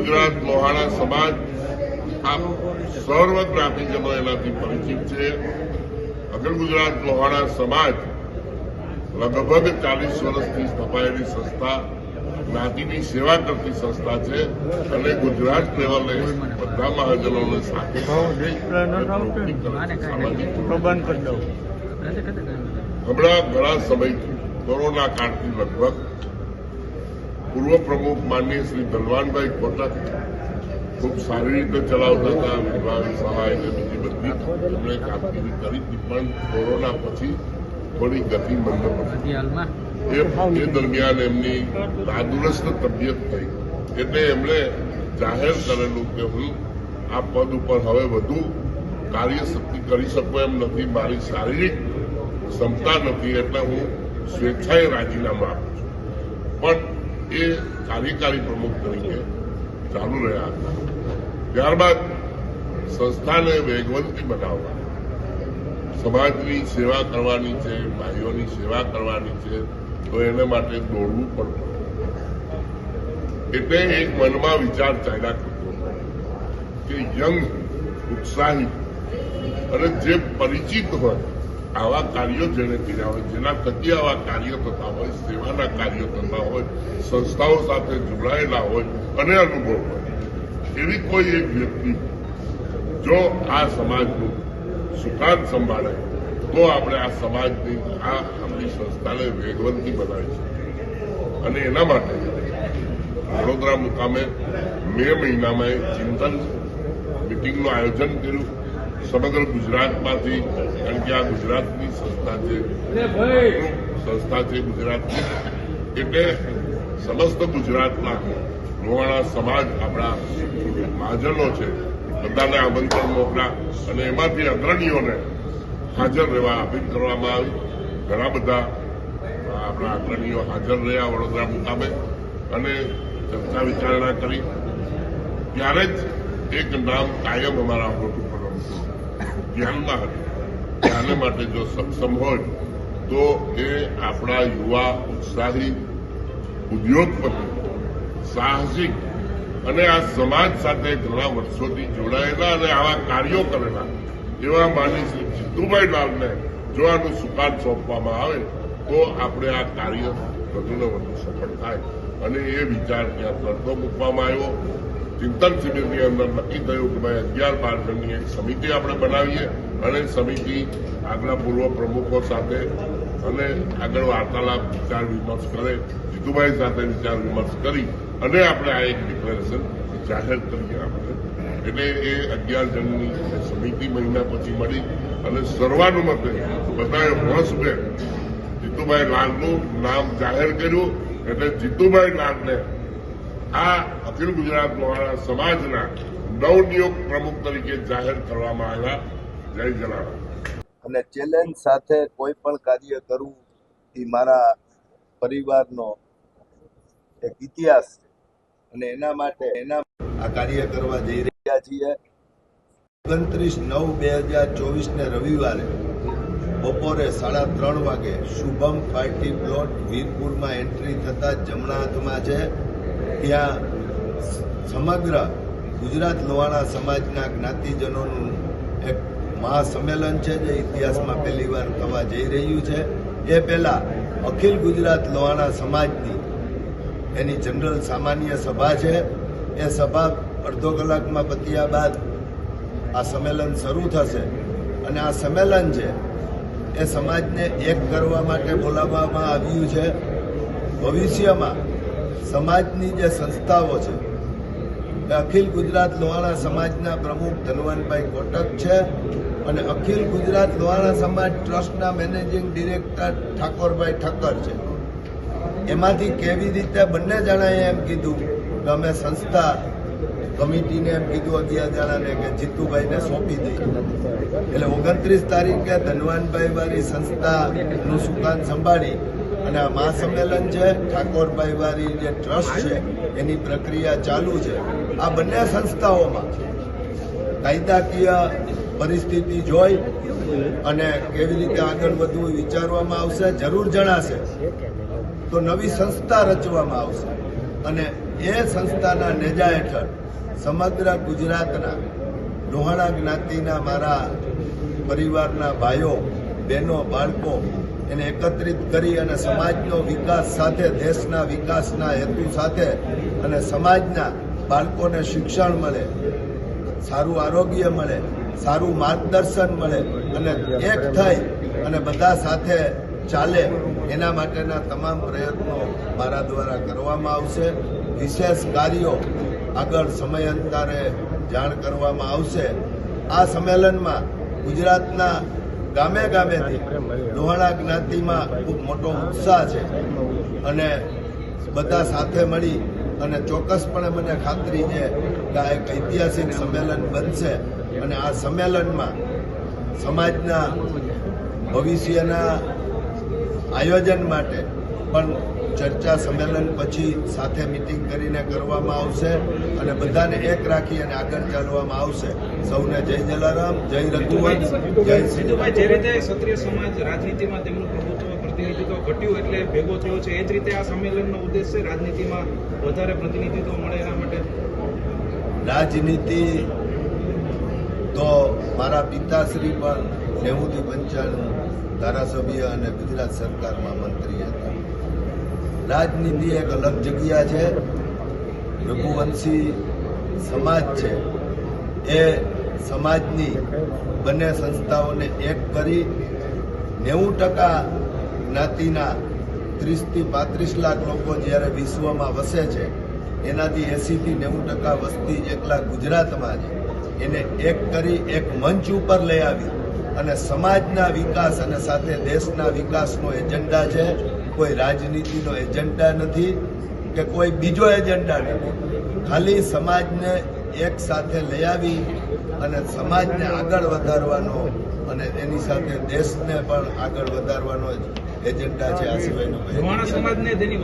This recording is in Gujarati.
ગુજરાત લોહાણા સમાજ આ સર્વ જ્ઞાતિજનો એનાથી પરિચિત છે. અખિલ ગુજરાત લોહાણા સમાજ લગભગ ચાલીસ વર્ષથી સ્થપાયેલી સંસ્થા જ્ઞાતિની સેવા કરતી સંસ્થા છે અને ગુજરાત લેવલે બધા મહાજનોને સાથે હમણાં ઘણા સમયથી કોરોના કાળથી લગભગ પૂર્વ પ્રમુખ માનનીય શ્રી ધનવાનભાઈ કોટક ખૂબ સારી રીતે ચલાવતા હતા વિભાગ સહાય અને બીજી બધી. એમણે કામગીરી કરી હતી, પણ કોરોના પછી થોડી ગતિ મંદ એ દરમિયાન એમની નાદુરસ્ત તબિયત થઈ. એટલે એમણે જાહેર કરેલું કે હું આ પદ ઉપર હવે વધુ કાર્યશક્તિ કરી શકું એમ નથી, મારી શારીરિક ક્ષમતા નથી, એટલે હું સ્વેચ્છાએ રાજીનામું આપું છું. પણ એ કાર્યકારી પ્રમુખ તરીકે ચાલુ રહ્યા હતા. ત્યારબાદ સંસ્થાને વેગવંતી બનાવવા, સમાજની સેવા કરવાની છે, ભાઈઓની સેવા કરવાની છે, તો એને માટે દોડવું પડતું એટલે એક મનમાં વિચાર ચાલ્યા કરતો કે યંગ ઉત્સાહી અને જે પરિચિત હોય આવા કાર્યો જેને કર્યા હોય, જેના થકી આવા કાર્યો થતા હોય, સેવાના કાર્યો થતા હોય, સંસ્થાઓ સાથે જોડાયેલા હોય અને અનુભવ હોય. એવી કોઈ એક વ્યક્તિ જો આ સમાજનું સુકાન સંભાળે, તો આપણે આ સમાજની, આ આપણી સંસ્થાને વેગવંતી બનાવી શકીએ. અને એના માટે વડોદરા મુકામે મે મહિનામાં ચિંતન મિટિંગનું આયોજન કર્યું. સમગ્ર ગુજરાતમાંથી કારણ કે આ ગુજરાતની સંસ્થા છે. સંસ્થા છે ગુજરાતની. એટલે સમસ્ત ગુજરાતના લોહાણા સમાજ આપણા મહાજનો છે. બધાને આમંત્રણ મોકલા અને એમાંથી અગ્રણીઓને હાજર રહેવા અપીલ કરવામાં આવી. ઘણા બધા આપણા અગ્રણીઓ હાજર રહ્યા વડોદરા મુકામે અને ચર્ચા વિચારણા કરી. ત્યારે જ એક નામ કાયમ અમારા હોટ ઉપર ધ્યાનમાં હતું. કે માટે જો સક્ષમ હોય તો એ આપણા યુવા ઉત્સાહી ઉદ્યોગપતિ, સાહસિક અને આ સમાજ સાથે ઘણા વર્ષોથી જોડાયેલા અને આવા કાર્યો કરેલા એવા માની શ્રી જીતુભાઈ લાલને જો આનું સુકાન સોંપવામાં આવે તો આપણે આ કાર્ય વધુને વધુ સફળ થાય. અને એ વિચાર ત્યાં તરતો મૂકવામાં આવ્યો. ચિંતન શિબિરની અંદર નક્કી થયું કે ભાઈ અગિયાર બાર જણની એક સમિતિ આપણે બનાવીએ અને સમિતિ આગલા પૂર્વ પ્રમુખો સાથે અને આગળ વાર્તાલાપ, વિચાર વિમર્શ કરે, જીતુભાઈ સાથે વિચાર વિમર્શ કરી અને આપણે આ એક ડિક્લેરેશન જાહેર કરીએ આપણે. એટલે એ અગિયાર જણની સમિતિ મહિના પછી મળી અને સર્વાનુમતે બધાએ હોંશભેર જીતુભાઈ લાલનું નામ જાહેર કર્યું. એટલે જીતુભાઈ લાલને આ અખિલ ગુજરાત લોહાણા સમાજના નવનિયુક્ત પ્રમુખ તરીકે જાહેર કરવામાં આવ્યા જય જલારામ. અને ચેલેન્જ સાથે કોઈ પણ કાર્ય કરવું એ મારા પરિવારનો એક ઇતિહાસ અને એના માટે એના આ કાર્ય કરવા જઈ રહ્યા છીએ. ઓગણત્રીસ નવ બે હજાર ચોવીસને રવિવારે બપોરે સાડા ત્રણ વાગે શુભમ પાર્ટી પ્લોટ વીરપુરમાં એન્ટ્રી થતા જમણા હાથમાં છે. ત્યાં સમગ્ર ગુજરાત લોહાણા સમાજના જ્ઞાતિજનોનું એક મહાસંમેલન છે જે ઇતિહાસમાં પહેલીવાર થવા જઈ રહ્યું છે. એ પહેલા અખિલ ગુજરાત લોહાણા સમાજની એની જનરલ સામાન્ય સભા છે. એ સભા અડધો કલાકમાં પત્યા બાદ આ સંમેલન શરૂ થશે અને આ સંમેલન છે એ સમાજને એક કરવા માટે બોલાવવામાં આવ્યું છે. ભવિષ્યમાં સમાજની જે સંસ્થાઓ છે અખિલ ગુજરાત લોહાણા સમાજના પ્રમુખ ધનવાનભાઈ કોટક છે અને અખિલ ગુજરાત લોહાણા સમાજ ટ્રસ્ટના મેનેજિંગ ડિરેક્ટર ઠાકોરભાઈ ઠક્કર છે. એમાંથી કેવી રીતે બંને જણાએ એમ કીધું કે અમે સંસ્થા કમિટીને એમ કીધું અગિયાર જણાને કે જીતુભાઈને સોંપી દઈએ. એટલે ઓગણત્રીસ તારીખે ધનવાનભાઈ વાળી સંસ્થાનું સુકાન સંભાળી અને આ મહાસંમેલન છે. ઠાકોરભાઈ વાળી જે ટ્રસ્ટ છે, એની પ્રક્રિયા ચાલુ છે. આ બંને સંસ્થાઓમાં કાયદાકીય પરિસ્થિતિ જોઈ અને કેવી રીતે આગળ વધવું વિચારવામાં આવશે, જરૂર જણાશે. તો નવી સંસ્થા રચવામાં આવશે. અને એ સંસ્થાના નેજા હેઠળ સમગ્ર ગુજરાતના લોહાણા જ્ઞાતિના મારા પરિવારના ભાઈઓ, બહેનો, બાળકો એને એકત્રિત કરી અને સમાજનો વિકાસ સાથે, દેશના વિકાસના હેતુ સાથે અને સમાજના બાળકોને શિક્ષણ મળે, સારું આરોગ્ય મળે, સારું માર્ગદર્શન મળે અને એક થઈ અને બધા સાથે ચાલે, એના માટેના તમામ પ્રયત્નો મારા દ્વારા કરવામાં આવશે. વિશેષ કાર્યો આગળ સમયાંતરે જાણ કરવામાં આવશે. આ સંમેલનમાં ગુજરાતના ગામે ગામેથી લોહાણા જ્ઞાતિમાં ખૂબ મોટો ઉત્સાહ છે અને બધા સાથે મળી અને ચોક્કસપણે મને ખાતરી છે કે આ એક ઐતિહાસિક સંમેલન બનશે અને આ સંમેલનમાં સમાજના ભવિષ્યના આયોજન માટે પણ ચર્ચા સંમેલન પછી સાથે મિટિંગ કરીને કરવામાં આવશે અને બધાને એક રાખી અને આગળ ચાલવામાં આવશે. સૌને જય જલારામ, જય રઘુવંશ, જય શ્રી જે રીતે ક્ષત્રિય સમાજ રાજનીતિમાં તેમનું પ્રભુત્વ પ્રતિનિધિત્વ ઘટ્યું એટલે ભેગો થયો છે. એ જ રીતે આ સંમેલનનો ઉદ્દેશ રાજનીતિમાં વધારે પ્રતિનિધિત્વ મળે એના માટે. રાજનીતિ તો મારા પિતાશ્રી પણ નેવુંથી પંચાણું ધારાસભ્ય અને ગુજરાત સરકારમાં મંત્રી હતા. રાજનીતિ એક અલગ જગ્યા છે. રઘુવંશી સમાજ છે. એ સમાજની બંને સંસ્થાઓને એક કરી નેવું ટકા જ્ઞાતિના ત્રીસથી પાંત્રીસ લાખ લોકો જ્યારે વિશ્વમાં વસે છે, એનાથી એંસીથી નેવું ટકા વસ્તી એકલા ગુજરાતમાં છે. એને એક કરી એક મંચ ઉપર લઈ આવી અને સમાજના વિકાસ અને સાથે દેશના વિકાસનો એજન્ડા છે. કોઈ રાજનીતિનો એજન્ડા નથી કે કોઈ બીજો એજન્ડા નથી. ખાલી સમાજને એક સાથે લઈ આવી અને સમાજને આગળ વધારવાનો અને એની સાથે દેશને પણ આગળ વધારવાનો જ એજન્ડા છે આ સિવાયનો સમાજને તેની